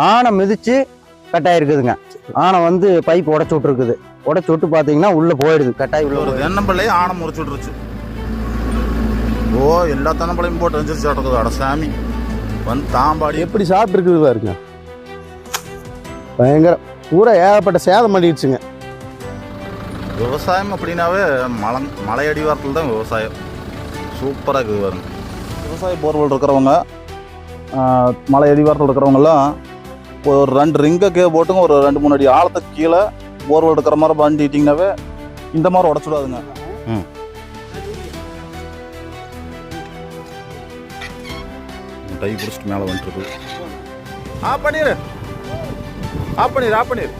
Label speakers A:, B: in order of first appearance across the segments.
A: ஆனை மிதிச்சு கட்டாயிருக்குதுங்க ஆனை வந்து பைப் உடச்சு விட்டுருக்குது. உடச்சு விட்டு பார்த்தீங்கன்னா உள்ள போயிடுது. கட்டாய் உள்ள
B: ஒரு. தென்னம்பிள்ளையே ஆணை முறிச்சு விட்டுருச்சு. ஓ எல்லா தென்னம்பிள்ளையும் போட்டு வந்துருச்சு அடக்குது அட சாமி. வந்து தாம்பாடி.
C: எப்படி சாப்பிட்டுருக்குது பாருங்க. பயங்கர பூரா ஏகப்பட்ட சேதம் பண்ணிடுச்சுங்க.
B: விவசாயம் அப்படின்னாவே மலை மலை அடிவாரத்தில் தான் விவசாயம். சூப்பராக இருக்குது பாருங்க. விவசாய போர்வெல் இருக்கிறவங்க மலை அடிவாரத்தில் இருக்கிறவங்கெல்லாம் ஒரு ரெண்டு ரிங்கை கே போட்டுங்க. ஒரு ரெண்டு மூணு அடி ஆழத்துக்கு கீழே போர்வெல் இருக்கிற மாதிரி பண்ணிட்டீங்கன்னாவே இந்த மாதிரி உடச்சுடாதுங்க. ம். டை பிடிச்சிட்டு மேலே வந்துட்டு ஆ பண்ணிடு ஆ பண்ணிடு ஆ பண்ணிடு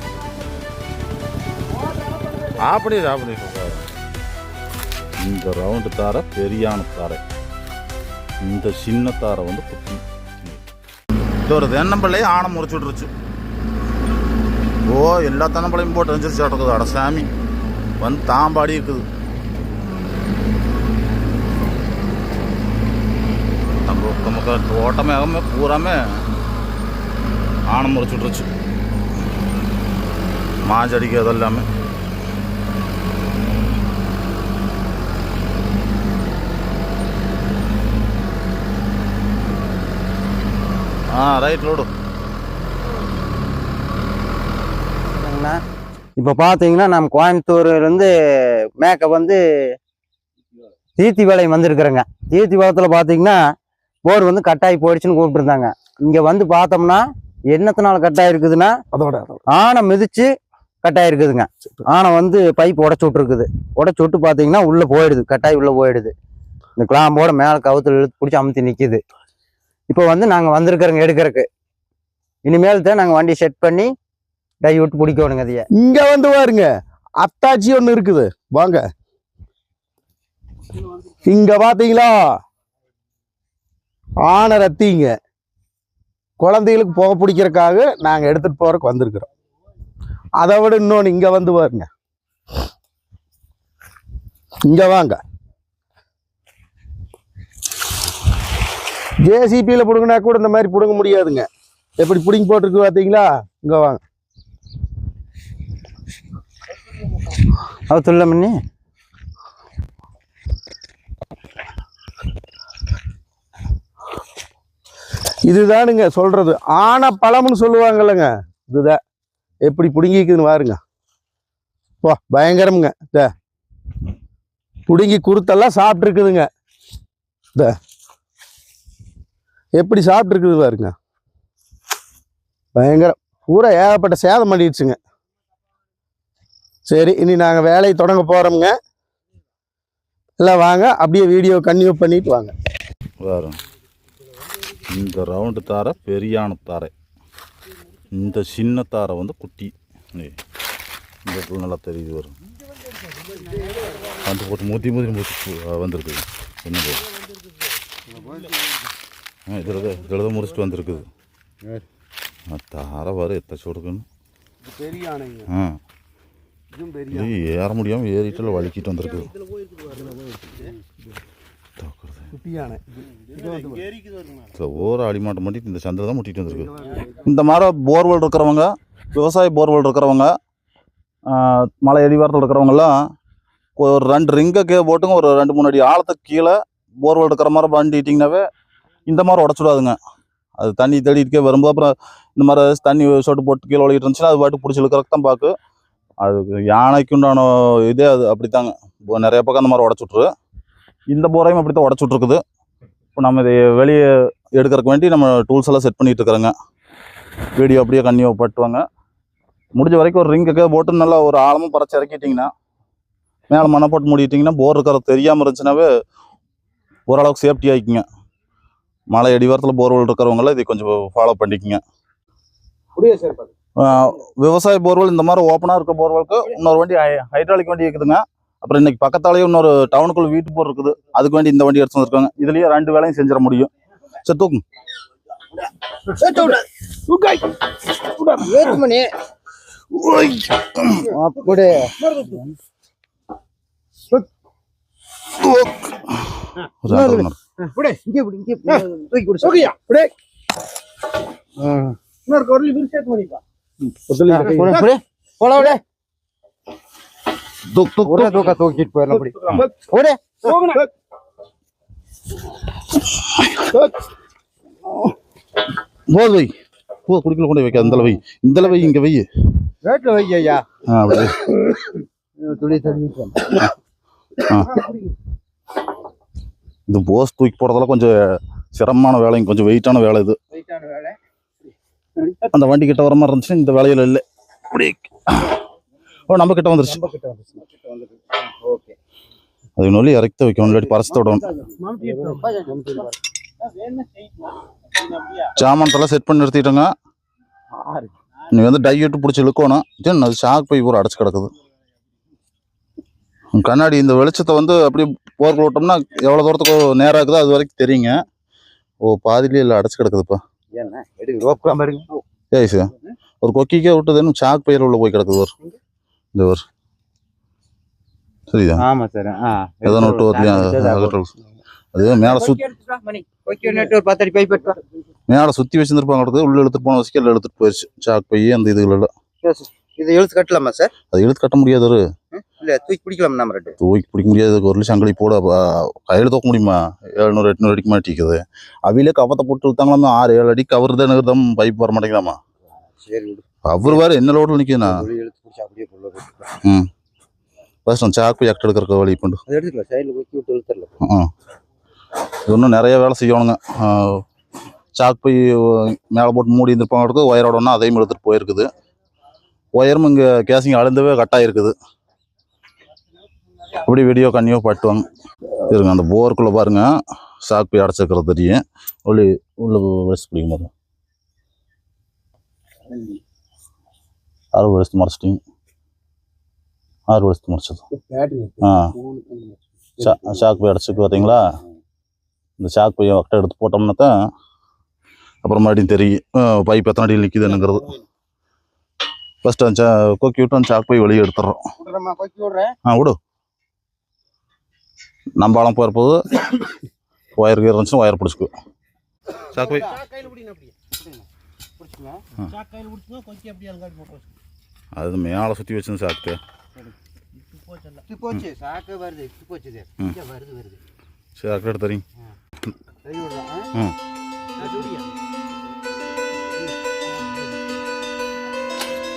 B: ஆ பண்ணிடு ஆ பண்ணிடு இந்த ரவுண்டு தாரை பெரியான தாரை. இந்த சின்ன தாரை வந்து குட்டி இது ஒரு தென்னம்பிள்ளையே ஆணை முறிச்சு விட்ருச்சு ஓ எல்லா தென்னம்பிள்ளையும் போட்டு வந்துருச்சு அடக்குது அட சாமி. வந்து தாம்பாடி இருக்குது. நம்ம நமக்கு தோட்டமே ஆகாம பூராமே ஆணை முறிச்சு விட்டுருச்சு மாஞ்சடிக்கு அதெல்லாமே. ரைட் லோடு
A: இப்போ பார்த்தீங்கன்னா நம்ம கோயம்புத்தூர்லேருந்து மேக்க வந்து தீர்த்தி வேலையம் வந்திருக்கிறேங்க. தீர்த்தி வேலத்தில் பார்த்தீங்கன்னா போர் வந்து கட்டாயி போயிடுச்சுன்னு கூப்பிட்டுருந்தாங்க. இங்கே வந்து பார்த்தோம்னா என்னத்தினால கட்டாயி இருக்குதுன்னா
C: அதோட.
A: ஆனை மிதிச்சு கட்டாயிருக்குதுங்க. ஆனை வந்து பைப் உடச்சு விட்டுருக்குது. உடச்சு விட்டு பார்த்தீங்கன்னா உள்ளே போயிடுது. கட்டாய் உள்ளே போயிடுது. இந்த கிளாம்போட மேலே கவுத்துல இழுத்து பிடிச்சி அமுத்தி நிற்கிது இப்போ வந்து நாங்கள் வந்திருக்கிறோங்க எடுக்கிறதுக்கு இனிமேல் தான் நாங்கள் வண்டி செட் பண்ணி டை விட்டு பிடிக்கணுங்க அதைய.
C: இங்கே வந்து பாருங்க. அத்தாச்சி ஒன்று இருக்குது. வாங்க. இங்கே பார்த்தீங்களா ஆன ரத்திங்க. குழந்தைகளுக்கு புகை பிடிக்கிறதுக்காக நாங்கள் எடுத்துட்டு போகிறக்கு வந்திருக்கிறோம். அதை விட இன்னொன்று இங்கே வந்து பாருங்க. இங்கே வாங்க. ஜேசிபியில் பிடுங்கினா கூட இந்த மாதிரி பிடுங்க முடியாதுங்க. எப்படி பிடுங்கி போட்டிருக்கு பார்த்தீங்களா இங்க வாங்க.
A: அவ துள்ள மண்ணி
C: இதுதானுங்க சொல்றது. ஆன பழம்னு சொல்லுவாங்கல்லங்க. இதுதான். எப்படி பிடுங்கிக்குதுன்னு பாருங்க. வா பயங்கரமுங்க. இந்த பிடுங்கி குருத்தெல்லாம் சாப்பிட்ருக்குதுங்க இந்த எப்படி சாப்பிட்ருக்குது பாருங்க. பயங்கரம் பூரா ஏகப்பட்ட சேதம் பண்ணிடுச்சுங்க. சரி இனி நாங்கள் வேலையை தொடங்க போகிறோமுங்க எல்லாம் வாங்க அப்படியே வீடியோ கன்டினியூ பண்ணிட்டு வாங்க.
B: வரும் இந்த ரவுண்டு தாரை பெரியான தாரை. இந்த சின்ன தாரை வந்து குட்டி. இந்த இடத்துல நல்லா தெரியுது வரும் வந்து போட்டு மூத்தி மூத்தி மூத்தி வந்திருக்குது. என்னது இதில் இதில் தான் முடிச்சுட்டு வந்திருக்குது தாரை வரும் எத்த சொடுக்குன்னு
C: பெரிய ஆணைங்க
B: ஆ இது ஏற முடியாமல் ஏறிட்டு வலிக்கிட்டு வந்திருக்குது ஓர அடிமாட்டம் மட்டும் இந்த சந்தில் தான் முட்டிட்டு வந்திருக்கு இந்த மாதிரி போர்வெல் இருக்கிறவங்க விவசாய போர்வெல் இருக்கிறவங்க மலை அடிவாரத்தில் இருக்கிறவங்கலாம் ஒரு ரெண்டு ரிங்கை கே போட்டுங்க ஒரு ரெண்டு மூணு அடி ஆழத்துக்கு கீழே போர்வெல் இருக்கிற மாதிரி பண்ணிட்டீங்கன்னாவே இந்த மாதிரி உடச்சுடாதுங்க. அது தண்ணி தேடிட்டே வரும்போது அப்புறம் இந்த மாதிரி தண்ணி சொட்டு போட்டு கீழே ஒழிக்கிட்டு இருந்துச்சுன்னா அது பாட்டு பிடிச்சி இழுக்கிறதுக்கு தான் பார்க்கு அது யானைக்கு உண்டான இதே அது அப்படித்தாங்க. இப்போ நிறைய பக்கம் அந்த மாதிரி உடச்சுட்ரு. இந்த போரையும் அப்படி தான் உடச்சிட்ருக்குது. இப்போ நம்ம இதை வெளியே எடுக்கிறதுக்கு வேண்டி நம்ம டூல்ஸ் எல்லாம் செட் பண்ணிட்டு இருக்கிறோங்க. வீடியோ அப்படியே கன்னியூ பட்டுவாங்க. முடிஞ்ச வரைக்கும் ஒரு ரிங்குக்கு போட்டு நல்லா ஒரு ஆழமாக பறச்சு இறக்கிட்டிங்கன்னா மேலே மண்ணை போட்டு மூடிட்டிங்கன்னா போர் இருக்கிறது தெரியாமல் இருந்துச்சுனாவே ஓரளவுக்கு சேஃப்டி ஆகிக்குங்க மலை அடிவாரத்தில் போர்வெல் இருக்கிறவங்களாம் இதை கொஞ்சம் ஃபாலோ பண்ணிக்கங்க.
C: அப்படியே சரி பாருங்க.
B: ஆஹ் விவசாய போர்வெல் இந்த மாதிரி ஓப்பனாக இருக்க போர்வெலுக்கு இன்னொரு வண்டி ஹைட்ராலிக் வண்டி இருக்குதுங்க. அப்புறம் இன்னைக்கு பக்கத்தாலேயே இன்னொரு டவுனுக்குள்ள வீட்டு போர் இருக்குது. அதுக்கு வேண்டி இந்த வண்டி எடுத்து வந்திருக்காங்க. இதுலயே ரெண்டு வேலையும் செஞ்சிட முடியும். சரி தூக்கும்
A: ஏற்றுமணி
B: இன்னொரு.
A: இங்கே இப்படி இங்கே தூக்கி பிடிச்சி
C: இன்னொரு குரல் விரிசேத்து பண்ணிப்பா.
A: புடி, புடி. போல விடு.
B: தூக் தூக்
A: ஒரே தூக்க தூக்கிட்டு போயிடலாம் புடி. விடு.
B: போது வை. போ குடிக்கல கொண்டு வைக்க அந்த வை. இந்த வை இங்க வை.
A: வேட்டுல வை ஐயா
B: ஆ, அப்படி வை.
A: துளி தள்ளி
B: இது போஸ் தூக்கி போடுறதெல்லாம் கொஞ்சம் சிரமமான வேலைங்க கொஞ்சம் வெயிட்டான வேலை இது. அந்த வண்டி கிட்ட வர மாதிரி இருந்துச்சு இந்த வேலையில இல்லை. அப்படி ஓ நம்ம கிட்ட வந்துருச்சு. அது இன்னொரு இறக்கி வைக்கணும் இல்லாட்டி பறசத்தை விடணும். சாமானத்தெல்லாம் செட் பண்ணி. நிறுத்திட்டோங்க. நீ வந்து டையட்டு பிடிச்சி இழுக்கணும். அது ஷாக் போய் பூரா அடைச்சு கிடக்குது. கண்ணாடி இந்த வெளிச்சத்தை வந்து அப்படியே போர்க்குள்ள விட்டோம்னா எவ்வளோ தூரத்துக்கு நேரம் இருக்குதோ அது வரைக்கும் தெரியுங்க. ஓ பாதியிலே இல்லை அடைச்சு கிடக்குதுப்பா. ஏய் சார் ஒரு கொக்கிக்கே விட்டதுன்னு சாக் பயிர் உள்ள போய் கிடக்குது ஒரு. இந்த ஒரு. சரிதா
A: ஆமா சார் ஆ.
B: ஏதோ விட்டு வரலையா அது மேலே சுத்
A: ஒரு பத்தடி பைப் எடுத்து வா.
B: மேலே சுற்றி வச்சுருந்துருப்பாங்க கிடக்குது உள்ள இழுத்துட்டு போன வச்சுக்கல எடுத்துட்டு போயிடுச்சு சாக் பை அந்த இதுகளெல்லாம்.
A: இதை இழுத்து கட்டலாமா சார்
B: அது இழுத்து கட்ட முடியாது ஒரு.
A: இல்ல தூக்கி பிடிக்கலாம் நம்ம ரெண்டு?
B: தூக்கி பிடிக்க முடியாது ஒரு லட்சம் சங்கிலி போட கையில தூக்க முடியுமா? எழுநூறு எட்நூறு அடிக்கு மாட்டிக்குது அவிலே கவத்தை போட்டு இழுத்தாங்களாமா ஆறு ஏழு அடி கவர் தான் பைப் வர மாட்டேங்குதாமா
A: சரி
B: அவர் வேறு என்ன லோடில் நிற்குதுண்ணா
A: இழுத்து பிடிச்சி அப்படியே.
B: ம். ஃபர்ஸ்ட் நான் சாக்கு எக்ட் எடுக்கிற வழி பண்ணு
A: எடுத்துக்கலாம் சைடில் கொக்கி விட்டு இழுத்துடலாம்.
B: இது இன்னும் நிறைய வேலை செய்யணுங்க. ஆ, சாக்கு போய் மேலே போட்டு மூடி இருந்திருப்பாங்க ஒயரோட ஒன்றா அதையும் எடுத்துகிட்டு போயிருக்குது. ஒயரும் இங்கே கேசிங் அழுந்தவே கட்டாயிருக்குது அப்படி வீடியோ கண்ணியோ பட்டுவாங்க இருங்க அந்த போருக்குள்ளே பாருங்கள் ஷாக் போய் அடைச்சிருக்கிறது தெரியும். உள்ளே உள்ள வச்சு பிடிக்கும் போது ஆறு வருஷத்து மறைச்சிட்டிங்க. ஆறு வருஷத்து மறைச்சது ஆ. ஷாக் போய் அடைச்சிக்கு பார்த்தீங்களா இந்த ஷாக் போய் வக்கட்டை எடுத்து போட்டோம்னா தான் அப்புறம் மறுபடியும் தெரியும் பைப் எத்தனை அடியில் நிற்கிதுங்கிறது ஃபஸ்ட்டு அந்த சா- கொக்கி விட்டு அந்த ஷாக் போய் வெளியே எடுத்துடுறோம்.
A: விடுறேம்மா கொக்கி விடுறேன்.
B: ஆ விடு. நம்ம ஆழம் போகிற போது ஒயர் கீர் இருந்துச்சுன்னா ஒயர் பிடிச்சிக்கு. ஷாக் போய்.
C: கையில் பிடிங்க அப்படியே.
A: பிடிச்சிங்க.
C: சாக்கு கையில் பிடிச்சிங்க கொக்கி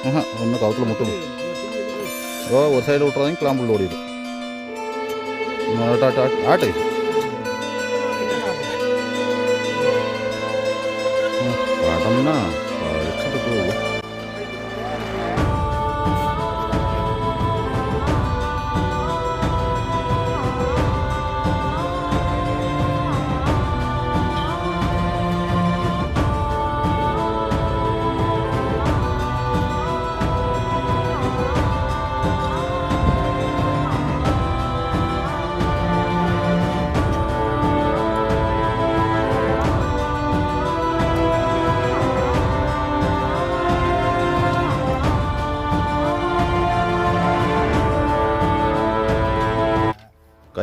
A: இங்க வருது வருது
B: ஷாக் எடுத்து தரீங்க
A: கை விடுறேன் ஆ?
B: ம்
C: அது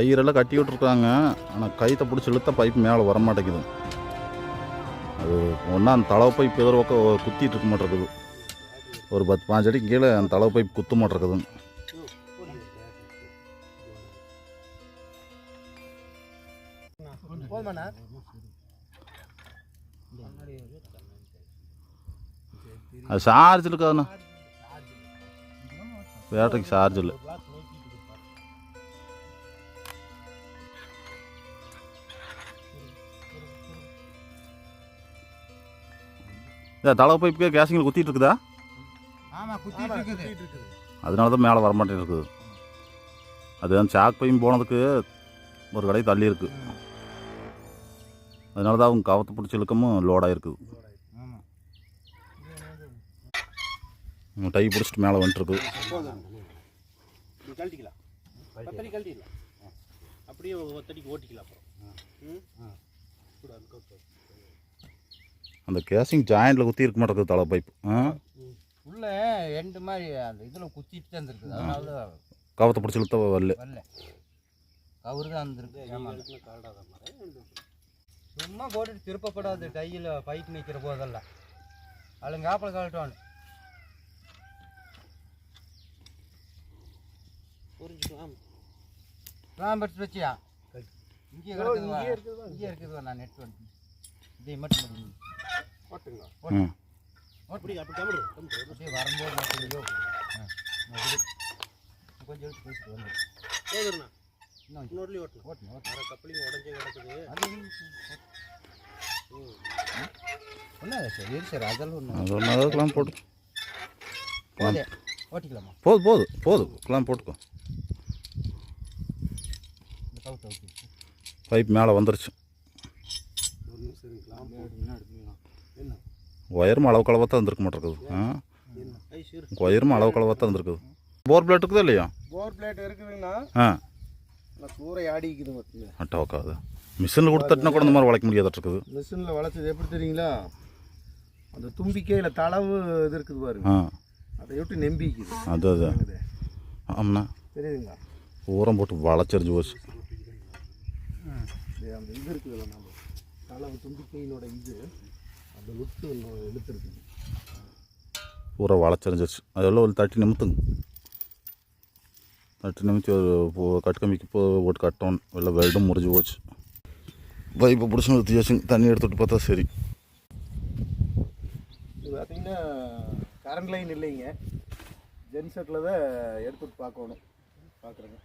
B: கயிறெல்லாம் கட்டி விட்ருக்காங்க ஆனால் கயிற்றை பிடிச்சி இழுத்த பைப் மேலே வர மாட்டேங்குது அது ஒன்றா அந்த தளவு பைப் எதிர பக்கம் குத்திட்டு இருக்க மாட்டேங்குது. ஒரு பத்து பாஞ்சு அடிக்கு கீழே அந்த தளவு பைப் குத்த மாட்டேங்குது. அது சார்ஜ் இருக்காதுண்ணா. பேட்டரிக்கு சார்ஜ் இல்லை. இந்த தளவு பைப்புக்கே கேஸிங்கில் குத்திட்டு இருக்குதா?
A: ஆமா குத்திட்டு இருக்குது.
B: அதனால தான் மேலே வர மாட்டேங்குது அது அந்த சாக் பையும் போனதுக்கு ஒரு கடை தள்ளி இருக்கு. அதனால தான் அவங்க கவத்தை பிடிச்சி இழுக்கமும் லோடாக இருக்குது டை பிடிச்சிட்டு மேலே வந்துட்டுருக்கு.
C: இது கழட்டிக்கலாம். பத்தடி கழட்டிடலாம். அப்படியே ஒத்தடிக்கு ஓட்டிக்கலாம் அப்புறம். ம்? கூட அந்த
B: கேசிங் ஜாயிண்டில் குத்தி இருக்க மாட்டேங்குது தலை பைப் ஆ?
A: உள்ள எண்டு மாதிரி அந்த இதுல குத்திட்டு தான் இருக்குது அதனால தான்
B: கவத்தை பிடிச்சி இழுத்த வரல.
A: வரல. கவுரு தான் இருந்திருக்கு. சும்மா போட்டுட்டு திருப்பப்படாது. கையில் பைப் நிற்கிற போதெல்லாம். அழுங்காப்பில் கழட்டுவான் கிளாம்பெட்ஸ் வச்சியா? இங்கே இங்கே இருக்குது நான் நெட் வந்து இதை மட்டும் அதெல்லாம்
B: போட்டு.
A: போதே ஓட்டிக்கலாமா?
B: போது போது போது. கிளாம் போட்டுக்கோ. பைப் மேலே வந்துருச்சு. ஒயரும் அளவு அளவாக தான் இருந்திருக்க மாட்டேங்குது. ஆ? ஒயரும் அளவு அளவாக தான் இருந்திருக்குது. போர் பிளேட் இருக்குதா இல்லையா?
C: போர் பிளேட் இருக்குதுன்னா
B: ஆ.
C: சூறை ஆடிக்குது பார்த்துங்க
B: அட்டா உக்காது. மிஷினில் கொடுத்தட்டினா கூட இந்த மாதிரி வளைக்க முடியாத இருக்குது.
C: மிஷினில் வளைச்சது எப்படி தெரியுங்களா? அந்த தும்பிக்கையில் தளவு இது இருக்குது பாருங்க. அதை விட்டு நம்பிக்குது.
B: அது அது. ஆமாண்ணா.
C: தெரியுதுங்களா?
B: ஊரம் போட்டு வளைச்சரிஞ்சு போச்சு.
C: அந்த இது இருக்குதுல்ல நம்ம தளவு தும்பிக்கையினோட இது. அந்த விட்டு இழுத்துருக்குது
B: பூரா வளைச்சரிஞ்சிருச்சு அதெல்லாம் ஒரு தட்டி நிமித்துங்க. தட்டி நிமித்தி ஒரு கட்டுக்கம்பிக்கு போ போட்டு கட்டணும். இல்லை வெல்டும் முறிஞ்சு போச்சு. பைப்பை பிடிச்சி நிறுத்தியாச்சுங்க தண்ணி எடுத்துட்டு பார்த்தா சரி.
C: இது பார்த்தீங்கன்னா கரண்ட் லைன் இல்லைங்க. ஜென்செட்டில் தான் எடுத்துட்டு பார்க்கணும். பார்க்குறேங்க.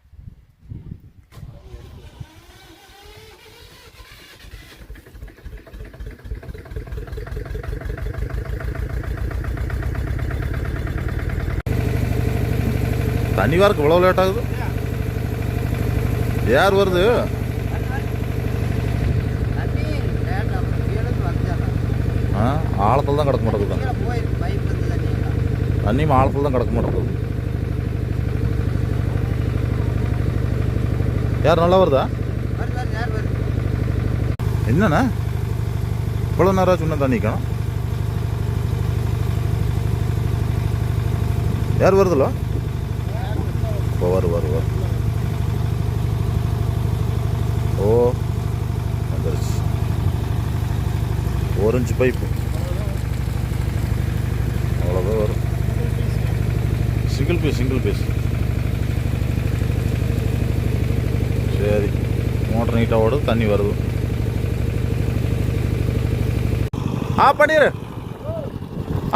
B: தண்ணி வார்க்கு இவ்வளோ லேட் ஆகுது? யார் வருது.
A: தண்ணி
B: ஆ ஆழத்தில் தான் கிடக்க மாட்டேங்குது
A: பைப் தண்ணி.
B: தண்ணியும் ஆழத்தில் தான் கிடக்க மாட்டேங்குது. யார் நல்லா வருதா?
A: யார்
B: என்னண்ணா? இவ்வளோ நேரம் சொன்ன தண்ணிக்கணும் தண்ணி காணும். யார் வருதுல்ல? இப்போ வரு வரு வரும் ஓ வந்துருச்சு. ஒரு இன்ச்சு பைப்பு அவ்வளோதான் வரும். சிங்கிள் பீஸ் சிங்கிள் பீஸ் சரி மோட்டர் நீட்டாக ஓடுது தண்ணி வருது. ஆஃப் பண்ணிடு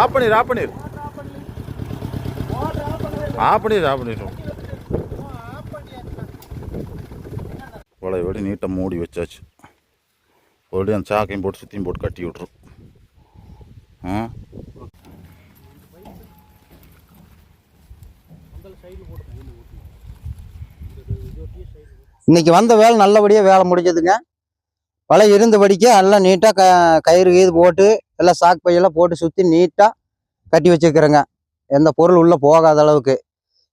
B: ஆஃப் பண்ணிடு ஆஃப் பண்ணிடு ஆஃப் பண்ணிடு ஆஃப் பண்ணிடுவோம் வளைய விட நீட்டாக மூடி வச்சாச்சு. ஒருபடி அந்த சாக்கையும் போட்டு சுற்றியும் போட்டு கட்டி விட்ரும் ஆ?
A: இன்னைக்கு வந்த வேலை நல்லபடியாக வேலை முடிஞ்சதுங்க. வலை இருந்தபடிக்கு எல்லாம் நீட்டாக க கயிறு கீது போட்டு எல்லாம் சாக்கு பையெல்லாம் போட்டு சுற்றி நீட்டாக கட்டி வச்சுருக்கிறேங்க. எந்த பொருள் உள்ளே போகாத அளவுக்கு.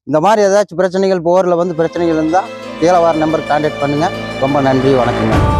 A: இந்த மாதிரி ஏதாச்சும் பிரச்சனைகள் போரில் வந்து பிரச்சனைகள் இருந்தால் கீழே வர நம்பருக்கு கான்டாக்ட் பண்ணுங்கள் ரொம்ப நன்றி வணக்கங்க.